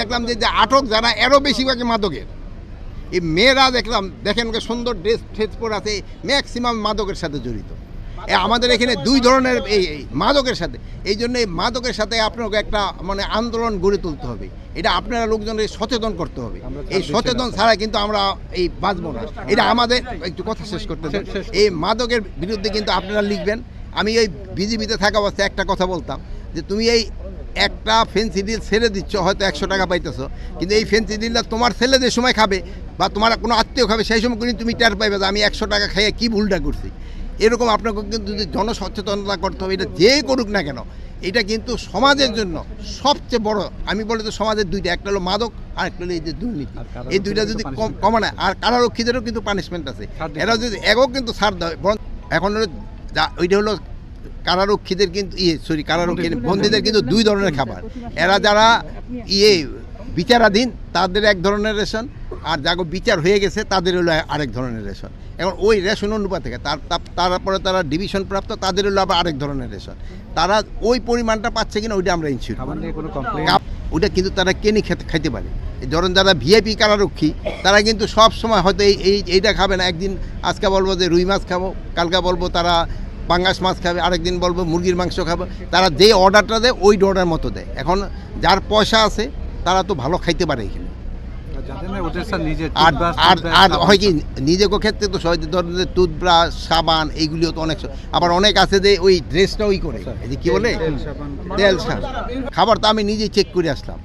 দেখলাম যে আটক যারা এরও বেশিরভাগই মাদকের। এই মেয়েরা দেখলাম দেখেন ওকে সুন্দর ড্রেস ফ্রেস পরে আছে ম্যাক্সিমাম মাদকের সাথে জড়িত। আমাদের এখানে দুই ধরনের এই মাদকের সাথে। এই জন্য এই মাদকের সাথে আপনাকে একটা মানে আন্দোলন গড়ে তুলতে হবে। এটা আপনারা লোকজনের সচেতন করতে হবে। এই সচেতন ছাড়া কিন্তু আমরা এই বাঁচবো না। এটা আমাদের একটু কথা শেষ করতে দেন। এই মাদকের বিরুদ্ধে কিন্তু আপনারা লিখবেন। আমি এই বিজিবিতে থাকা অবস্থায় একটা কথা বলতাম যে তুমি এই একটা ফেন্সি ডিল ছেড়ে দিচ্ছ হয়তো একশো টাকা পাইতেছ। কিন্তু এই ফেন্সি ডিলটা তোমার ছেলে যে সময় খাবে বা তোমার কোনো আত্মীয় খাবে সেই সময় কিন্তু তুমি টের পাইবে যে আমি একশো টাকা খাইয়ে কী ভুলটা করছি। এরকম আপনাকে কিন্তু যদি জনসচেতনতা করতে হবে এটা যে করুক না কেন এটা কিন্তু সমাজের জন্য সবচেয়ে বড় আমি বলে তো সমাজের দুইটা একটা হলো মাদক আর একটা হলো এই যে দুর্নীতি। এই দুইটা যদি কমানো আর কারারক্ষীদেরও কিন্তু পানিশমেন্ট আছে। এরা যদি এগো কিন্তু ছাড় দেয় বরং এখন হলো যা- ওইটা হলো কারারক্ষীদের কিন্তু ইয়ে সরি কারারক্ষী বন্দীদের কিন্তু দুই ধরনের খাবার। এরা যারা ইয়ে বিচারাধীন তাদের এক ধরনের রেশন আর যাগো বিচার হয়ে গেছে তাদের হলো আরেক ধরনের রেশন। এখন ওই রেশন অনুপাত থেকে তার তার- তারপরে তারা ডিভিশন প্রাপ্ত তাদের হলো আবার আরেক ধরনের রেশন। তারা ওই পরিমাণটা পাচ্ছে কিনা ওইটা আমরা কাপ ওটা কিন্তু তারা কেনে খেতে খাইতে পারে। এই ধরেন যারা ভিআইপি কারারক্ষী তারা কিন্তু সব সময় হয়তো এই এই এইটা খাবে না। একদিন আজকে বলব যে রুই মাছ খাব কালকে বলব তারা পাঙ্গাস মাছ খাবে আরেকদিন বলব মুরগির মাংস খাবে। তারা যে অর্ডারটা দেয় ওই অর্ডার মতো দেয়। এখন যার পয়সা আছে তারা তো ভালো খাইতে পারে এখানে। নিজে আর আর আর হয় কি নিজেকে ক্ষেত্রে তো সহজে ধরেন যে টুথব্রাশ সাবান এইগুলিও তো অনেক আবার অনেক আছে যে ওই ড্রেসটা ওই করে। এই যে কি বলে? তেল, সাবান, খাবার তো আমি নিজেই চেক করে আসলাম।